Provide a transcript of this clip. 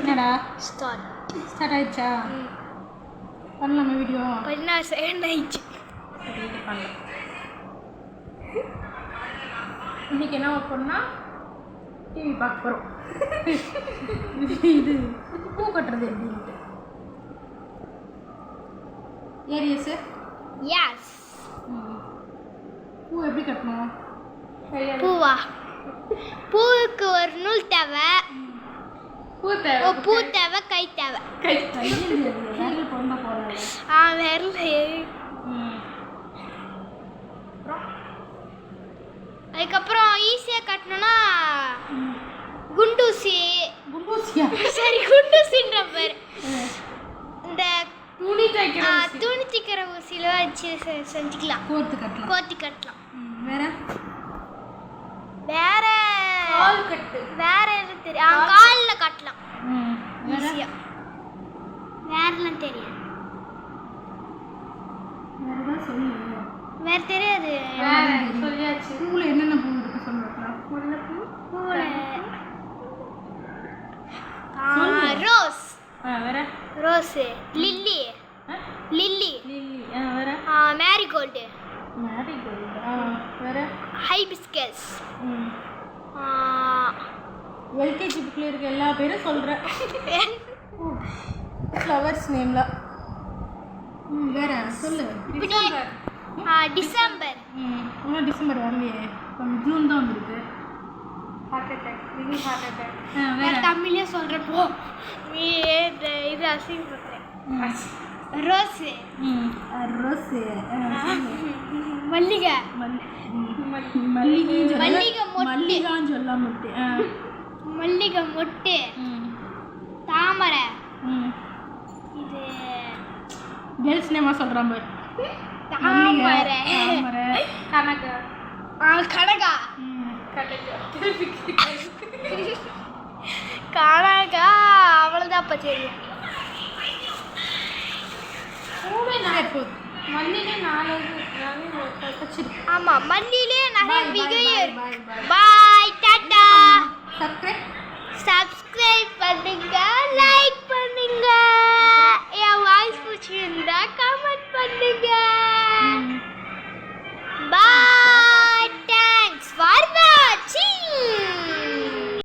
என்னடா? Start start ஆயிடுச்சா? பண்ணலாமா வீடியோ பதினாறு செகண்ட் ஆயிடுச்சு. சரி பண்ணலாம். இன்னைக்கு என்ன ஒர்க் பண்ணால் டிவி பார்க்க போகிறோம் இது பூ கட்டுறது எப்படின்ட்டு ஏரியஸு எஸ் பூ எப்படி கட்டணும்? பூவா? பூவுக்கு ஒரு நூல் தேவை. பூ ஒரு பூ தேவை. கை தேவை. கை ஆ விரல் அதுக்கப்புறம் ஈஸியாக கட்டணும்னா குண்டூசி. குண்டூசியா? சரி குண்டூசின்ற பேர். இந்த துணி தைக்கிற ஆ, துணி திக்கிற ஊசியில் வச்சு செஞ்சுக்கலாம். கோர்த்து கட்டலாம். கோத்தி கட்டலாம். வேற? வேற கட்டு. வேற எது தெரியும் காலில் கட்டலாம். ஈஸியாக வேறலாம் தெரியாது. வேற தெரியாது. சொல்லியாச்சு. பூவில் என்னென்ன பூ இருக்கு சொல்லுங்களா முல்லைப்பூ பூவில் ரோஸ். ஆ வேற? ரோஸு. லில்லி. லில்லி. லில்லி. ஆ வேற? மேரிகோல்டு. மேரிகோல்டு. ஆ வேற? ஹைபிஸ்கஸ். எல்கேஜி புக்கில் இருக்க எல்லா பேரும் சொல்கிறேன் ஃப்ளவர்ஸ் நேம்ல ம் வேற? சொல்லு. டிசம்பர். ம் இன்னும் டிசம்பர் வரலையே. ஜூன் தான் வந்திருக்கு. Heart attack mini heart attack நான் தமிழ்லேயே சொல்கிறேன் போ. நீ இது அசிங்கப்படுத்துறேன் ரோஸு. ரோஸு. மல்லிகை. மல்லிகை. மொட்டு. மல்லிகான்னு சொல்ல முட்டு. மல்லிகை மொட்டு. ம். தாமரை. ம். இது கேர்ள்ஸ் நேமா சொல்கிறான் பாரு. தாமரை. தாமரை. கனகா. ஆ கனகா. ம். கனகா. அவ்வளோதான் அப்போ தெரியும் பூவே நிறைய போகுது மல்லிகை நாலு ஆமாம் மல்லியிலே நிறைய விகை. பாய்